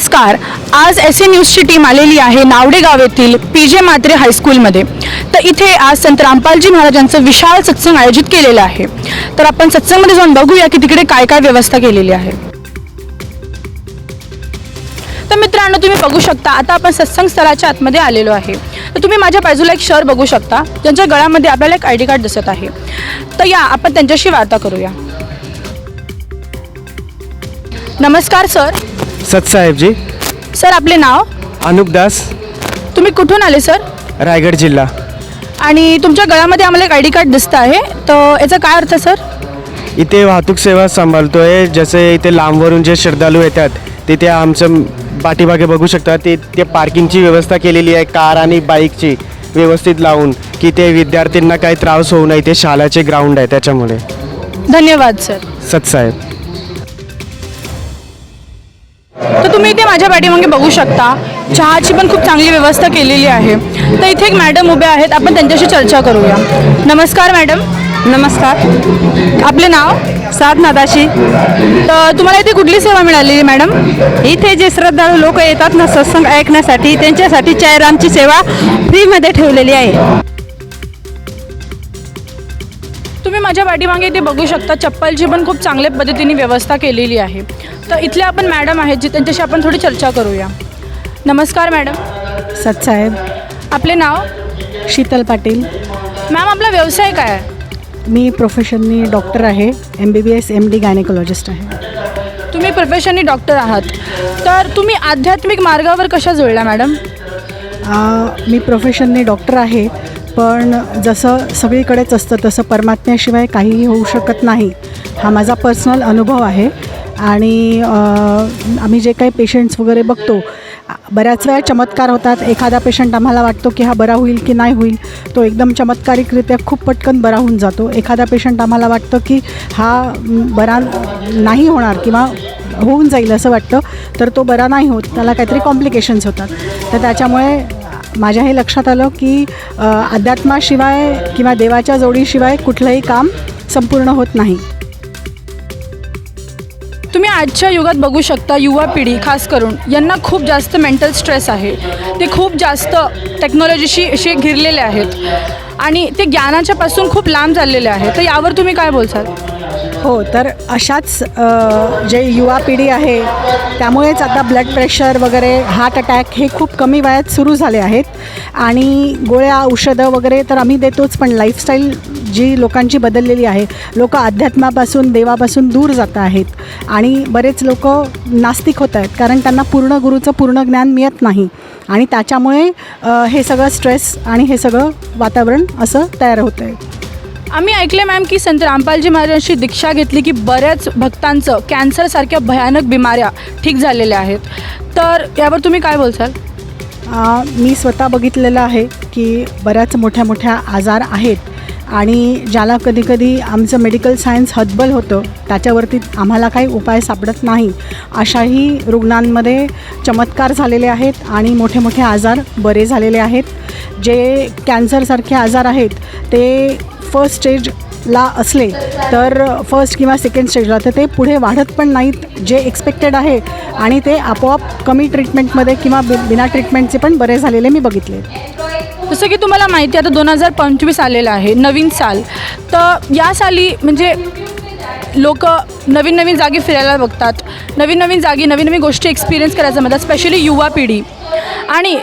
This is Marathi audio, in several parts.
नमस्कार. आज एस ए न्यूजची टीम आलेली आहे नावडे गाव येथील पी जे मात्रे हायस्कूलमध्ये तर इथे आज संत रामपालजी महाराजांचं विशाल सत्संग आयोजित केलेलं आहे. तर आपण सत्संगमध्ये जाऊन बघूया की तिकडे काय काय व्यवस्था केलेली आहे. तर मित्रांनो तुम्ही बघू शकता आता आपण सत्संग स्थळाच्या आतमध्ये आलेलो आहे. तर तुम्ही माझ्या बाजूला एक शहर बघू शकता ज्यांच्या गळ्यामध्ये आपल्याला एक आय डी कार्ड दिसत आहे. तर या आपण त्यांच्याशी वार्ता करूया. नमस्कार सर. सतसाहेबजी सर आपले नाव? अनुप दास. तुम्ही कुठून आले सर? रायगड जिल्हा. आणि तुमच्या गळ्यामध्ये आम्हाला एक आय डी कार्ड दिसतं आहे. तर याचा काय अर्थ सर? इथे वाहतूक सेवा सांभाळतो आहे जसे इथे लांबवरून जे श्रद्धाळू येतात तिथे आमचं पाठीमागे बघू शकता ते ते पार्किंगची व्यवस्था केलेली आहे कार आणि बाईकची व्यवस्थित लावून की ते विद्यार्थ्यांना काही त्रास होऊ नये ते शाळाचे ग्राउंड आहे त्याच्यामुळे. धन्यवाद सर. सतसाहेब तर तुम्ही इथे माझ्या पाठीमागे बघू शकता चहाची पण खूप चांगली व्यवस्था केलेली आहे. तर इथे एक मॅडम उभे आहेत आपण त्यांच्याशी चर्चा करूया. नमस्कार मॅडम. नमस्कार. आपले नाव? साधना दाशी तर तुम्हाला इथे कुठली सेवा मिळालेली मॅडम? इथे जे श्रद्धाळू लोक येतात ना सत्संग ऐकण्यासाठी त्यांच्यासाठी चायरामची सेवा फ्रीमध्ये ठेवलेली आहे. तुम्ही माझ्या पाठीमागे इथे बघू शकता. चप्पलची पण खूप चांगल्या पद्धतीने व्यवस्था केलेली आहे. तर इथले आपण मॅडम आहेत जे त्यांच्याशी आपण थोडी चर्चा करूया. नमस्कार मॅडम. सतसाहेब. आपले नाव? शीतल पाटील. मॅम आपला व्यवसाय काय आहे? मी प्रोफेशननी डॉक्टर आहे. M B B S M D gynaecologist आहे. तुम्ही प्रोफेशनली डॉक्टर आहात. तर तुम्ही आध्यात्मिक मार्गावर कशा जुळला मॅडम? आ, मी प्रोफेशननी डॉक्टर आहे. पण जसं सगळीकडेच असतं तसं परमात्म्याशिवाय काहीही होऊ शकत नाही. हा माझा पर्सनल अनुभव आहे. आणि आम्ही जे काही पेशंट्स वगैरे बघतो बऱ्याच वेळा चमत्कार होतात. एखादा पेशंट आम्हाला वाटतो की हा बरा होईल की नाही होईल. तो एकदम चमत्कारिकरित्या खूप पटकन बरा होऊन जातो. एखादा पेशंट आम्हाला वाटतं की हा बरा नाही होणार किंवा होऊन जाईल असं वाटतं तर तो बरा नाही होत. त्याला काहीतरी कॉम्प्लिकेशन्स होतात. तर त्याच्यामुळे माझ्या हे लक्षात आलं की अध्यात्माशिवाय किंवा देवाच्या जोडीशिवाय कुठलंही काम संपूर्ण होत नाही. तुम्ही आजच्या युगात बघू शकता युवा पिढी खास करून यांना खूप जास्त मेंटल स्ट्रेस आहे. ते खूप जास्त टेक्नॉलॉजीशी असे घिरलेले आहेत. आणि ते ज्ञानाच्यापासून खूप लांब चाललेले आहेत. तर यावर तुम्ही काय बोलसाल? हो तर अशाच जे युवा पिढी आहे त्यामुळेच आता ब्लड प्रेशर वगैरे हार्ट अटॅक हे खूप कमी वयात सुरू झाले आहेत. आणि गोळ्या औषधं वगैरे तर आम्ही देतोच पण लाईफस्टाईल जी लोकांची बदललेली आहे लोक अध्यात्मापासून देवापासून दूर जात आहेत. आणि बरेच लोक नास्तिक होत आहेत कारण त्यांना पूर्ण गुरुचं पूर्ण ज्ञान मिळत नाही. आणि त्याच्यामुळे हे सगळं स्ट्रेस आणि हे सगळं वातावरण असं तयार होतं आहे आम्ही ऐकले मॅम की संत रामपालजी महाराजांची दीक्षा घेतली की बऱ्याच भक्तांचं कॅन्सरसारख्या भयानक बिमाऱ्या ठीक झालेल्या आहेत. तर यावर तुम्ही काय बोलसाल? आ, मी स्वतः बघितलेलं आहे की बऱ्याच मोठ्या मोठ्या आजार आहेत आणि ज्याला कधीकधी आमचं मेडिकल सायन्स हतबल होतं त्याच्यावरती आम्हाला काही उपाय सापडत नाही. अशाही रुग्णांमध्ये चमत्कार झालेले आहेत आणि मोठे मोठे आजार बरे झालेले आहेत. जे कॅन्सरसारखे आजार आहेत ते फर्स्ट स्टेजला असले तर फर्स्ट किंवा सेकंड स्टेजला तर ते पुढे वाढत पण नाहीत जे एक्सपेक्टेड आहे. आणि ते आपोआप कमी ट्रीटमेंटमध्ये किंवा बि बिना ट्रीटमेंटचे पण बरे झालेले मी बघितले. जसं की तुम्हाला माहिती आता दोन हजार पंचवीस आलेलं आहे नवीन साल. तर या साली म्हणजे लोक नवीन नवीन जागी फिरायला बघतात. नवीन नवीन जागी नवीन नवीन गोष्टी एक्सपिरियन्स करायचं म्हणतात स्पेशली युवा पिढी. आणि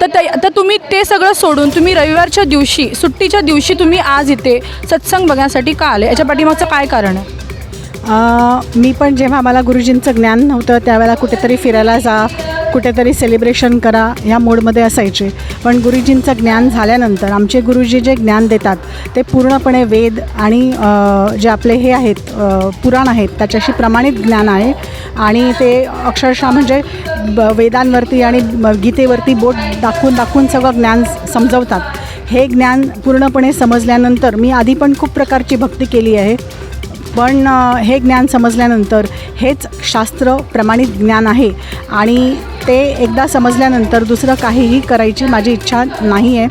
तर त्या तर तुम्ही ते सगळं सोडून तुम्ही रविवारच्या दिवशी सुट्टीच्या दिवशी तुम्ही आज इथे सत्संग बघण्यासाठी का आले? याच्या पाठीमागचं काय कारण आहे? मी पण जेव्हा मला गुरुजींचं ज्ञान नव्हतं त्यावेळेला कुठेतरी फिरायला जा कुठेतरी सेलिब्रेशन करा ह्या मोडमध्ये असायचे. पण गुरुजींचं ज्ञान झाल्यानंतर आमचे गुरुजी जे ज्ञान देतात ते पूर्णपणे वेद आणि जे आपले हे आहेत पुराण आहेत त्याच्याशी प्रमाणित ज्ञान आहे. आणि ते अक्षरशः म्हणजे ब वेदांवरती आणि गीतेवरती बोट दाखवून दाखवून सगळं ज्ञान समजवतात. हे ज्ञान पूर्णपणे समजल्यानंतर मी आधी पण खूप प्रकारची भक्ती केली आहे. पण हे ज्ञान समजल्यानंतर हेच शास्त्र प्रमाणित ज्ञान आहे आणि ते एकदा समजल्यानंतर दुसरं काहीही करायची माझी इच्छा नाही आहे.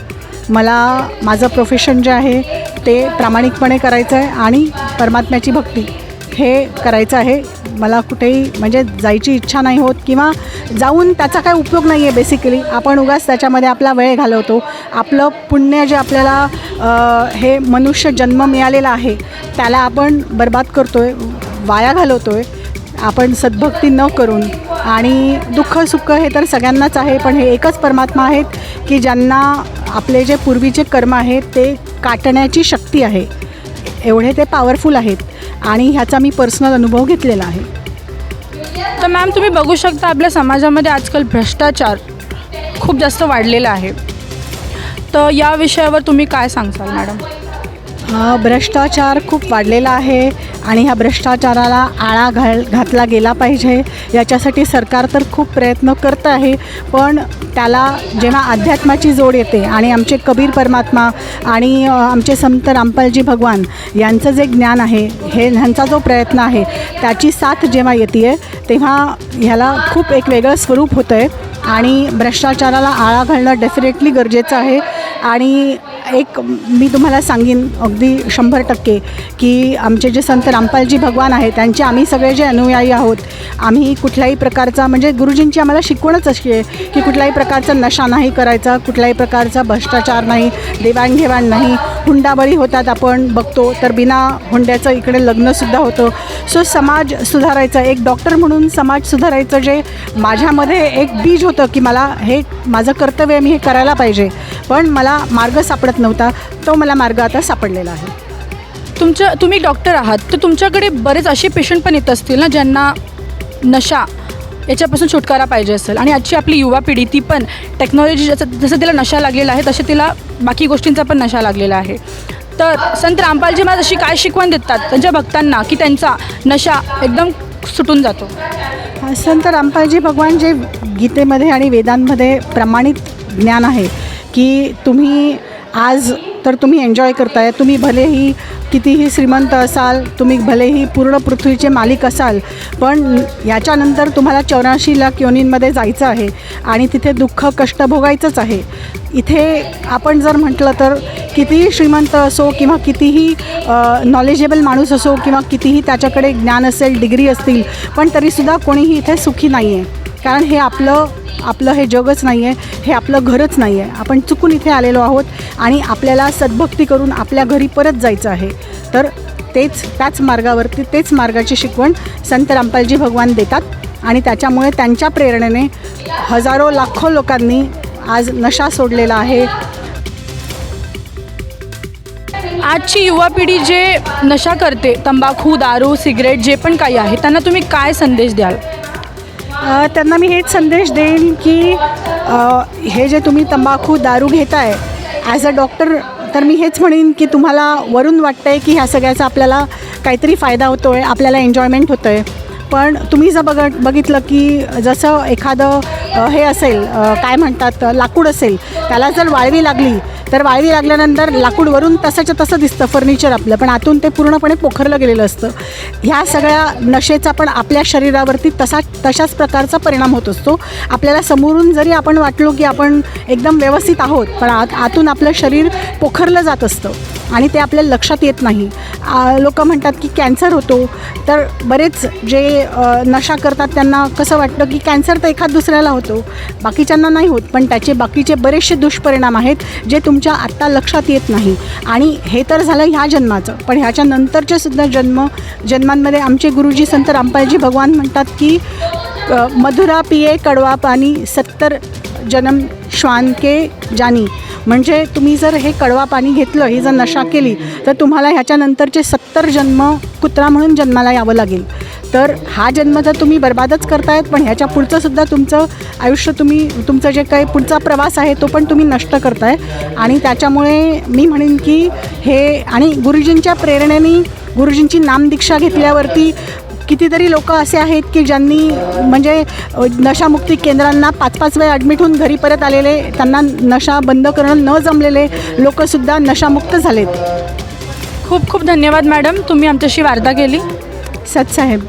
मला माझं प्रोफेशन जे आहे ते प्रामाणिकपणे करायचं आहे आणि परमात्म्याची भक्ती हे करायचं आहे. मला कुठेही म्हणजे जायची इच्छा नाही होत किंवा जाऊन त्याचा काय उपयोग नाही आहे बेसिकली आपण उगाच त्याच्यामध्ये आपला वेळ घालवतो. आपलं पुण्य जे आपल्याला हे मनुष्य जन्म मिळालेला आहे त्याला आपण बर्बाद करतो आहे वाया घालवतो आहे आपण सद्भक्ती न करून. आणि दुःख सुख हे तर सगळ्यांनाच आहे पण हे एकच परमात्मा आहेत की ज्यांना आपले जे पूर्वीचे कर्म आहेत ते काटण्याची शक्ती आहे. एवढे ते पॉवरफुल आहेत. आणि ह्याचा मी पर्सनल अनुभव घेतलेला आहे. तर मॅम तुम्ही बघू शकता आपल्या समाजामध्ये आजकाल भ्रष्टाचार खूप जास्त वाढलेला आहे. तर या विषयावर तुम्ही काय सांगसाल मॅडम भ्रष्टाचार खूप वाढलेला आहे आणि ह्या भ्रष्टाचाराला आळा घाल घातला गेला पाहिजे. याच्यासाठी सरकार तर खूप प्रयत्न करत आहे पण त्याला जेव्हा अध्यात्माची जोड येते आणि आमचे कबीर परमात्मा आणि आमचे संत रामपालजी भगवान यांचं जे ज्ञान आहे हे ह्यांचा जो प्रयत्न आहे त्याची साथ जेव्हा येते आहे तेव्हा ह्याला खूप एक वेगळं स्वरूप होतं आहे आणि भ्रष्टाचाराला आळा घालणं डेफिनेटली गरजेचं आहे. आणि एक मी तुम्हाला सांगेन अगदी शंभर टक्के की आमचे जे संत रामपालजी भगवान आहे त्यांचे आम्ही सगळे जे अनुयायी आहोत आम्ही कुठल्याही प्रकारचा म्हणजे गुरुजींची आम्हाला शिकवणच अशी आहे की कुठल्याही प्रकारचा नशा नाही करायचा कुठल्याही प्रकारचा भ्रष्टाचार नाही देवाणघेवाण नाही. हुंडाबळी होतात आपण बघतो तर बिना हुंड्याचं इकडे लग्नसुद्धा होतं. सो समाज सुधारायचा एक डॉक्टर म्हणून समाज सुधारायचं जे माझ्यामध्ये एक बीज होतं की मला हे माझं कर्तव्य मी हे करायला पाहिजे. पण मला मार्ग सापडत नव्हता तो मला मार्ग आता सापडलेला आहे. तुमच्या तुम्ही डॉक्टर आहात तर तुमच्याकडे बरेच असे पेशंट पण येत असतील ना ज्यांना नशा याच्यापासून छुटकारा पाहिजे असेल. आणि आजची आपली युवा पिढी ती पण टेक्नॉलॉजी जसं जसं तिला नशा लागलेला आहे तसे तिला बाकी गोष्टींचा पण नशा लागलेला आहे. तर संत रामपालजी महाराज अशी काय शिकवण देतात त्यांच्या भक्तांना की त्यांचा नशा एकदम सुटून जातो? संत रामपालजी भगवान जे गीतेमध्ये आणि वेदांमध्ये प्रमाणित ज्ञान आहे की तुम्ही आज तर तुम्ही एन्जॉय करताय. तुम्ही भलेही कितीही श्रीमंत असाल तुम्ही भलेही पूर्ण पृथ्वीचे मालिक असाल पण याच्यानंतर तुम्हाला चौऱ्याऐंशी लाख योनींमध्ये जायचं आहे आणि तिथे दुःख कष्ट भोगायचंच आहे. इथे आपण जर म्हटलं तर कितीही श्रीमंत असो किंवा कितीही नॉलेजेबल माणूस असो किंवा कितीही त्याच्याकडे ज्ञान असेल डिग्री असतील पण तरीसुद्धा कोणीही इथे सुखी नाही आहे कारण हे आपलं आपलं हे जगच नाही आहे हे आपलं घरच नाही आहे आपण चुकून इथे आलेलो आहोत आणि आपल्याला सद्भक्ती करून आपल्या घरी परत जायचं आहे. तर तेच त्याच मार्गावरती तेच मार्गाची शिकवण संत रामपालजी भगवान देतात आणि त्याच्यामुळे त्यांच्या प्रेरणेने हजारो लाखो लोकांनी आज नशा सोडलेला आहे. आजची युवा पिढी जे नशा करते तंबाखू दारू सिगरेट जे पण काही आहे त्यांना तुम्ही काय संदेश द्याल? त्यांना मी हेच संदेश देईन की हे जे तुम्ही तंबाखू दारू घेताय ॲज अ डॉक्टर तर मी हेच म्हणेन की तुम्हाला वरून वाटतं आहे की ह्या सगळ्याचा आपल्याला काहीतरी फायदा होतो आहे आपल्याला एन्जॉयमेंट होतं आहे पण तुम्ही जर बघ बघितलं की जसं एखादं हे असेल काय म्हणतात लाकूड असेल त्याला जर वाळवी लागली तर वाळवी लागल्यानंतर लाकूड वरून तसंच्या तसं दिसतं फर्निचर आपलं पण आतून ते पूर्णपणे पोखरलं गेलेलं असतं. ह्या सगळ्या नशेचा पण आपल्या शरीरावरती तसा तशाच प्रकारचा परिणाम होत असतो. आपल्याला समोरून जरी आपण वाटलो की आपण एकदम व्यवस्थित आहोत पण आत आतून आपलं शरीर पोखरलं जात असतं. आणि ते आपल्या लक्षात येत नाही. लोक म्हणतात की कॅन्सर होतो. तर बरेच जे नशा करतात त्यांना कसं वाटतं की कॅन्सर तर एखाद दुसऱ्याला होतो. बाकीच्यांना नाही होत पण त्याचे बाकीचे बरेचसे दुष्परिणाम आहेत जे तुमच्या आत्ता लक्षात येत नाही. आणि हे तर झालं ह्या जन्माचं. पण ह्याच्या नंतरचे सुद्धा जन्म जन्मांमध्ये आमचे गुरुजी संत रामपालजी भगवान म्हणतात की मधुरा पिये कडवा पाणी सत्तर जन्म श्वान के जानी. म्हणजे तुम्ही जर हे कडवा पाणी घेतलं ही जर नशा केली तर तुम्हाला ह्याच्यानंतरचे सत्तर जन्म कुत्रा म्हणून जन्माला यावं लागेल. तर हा जन्म तर तुम्ही बर्बादच करतायत पण ह्याच्या पुढचं सुद्धा तुमचं आयुष्य तुम्ही तुमचं जे काही पुढचा प्रवास आहे तो पण तुम्ही नष्ट करताय. आणि त्याच्यामुळे मी म्हणेन की हे आणि गुरुजींच्या प्रेरणेने गुरुजींची नामदीक्षा घेतल्यावरती कितीतरी लोक असे आहेत की ज्यांनी म्हणजे नशामुक्ती केंद्रांना पाच पाच वेळ ॲडमिट होऊन घरी परत आलेले त्यांना नशा बंद करणं न जमलेले लोकसुद्धा नशामुक्त झालेत. खूप खूप धन्यवाद मॅडम तुम्ही आमच्याशी वार्ता केली. सत साहेब.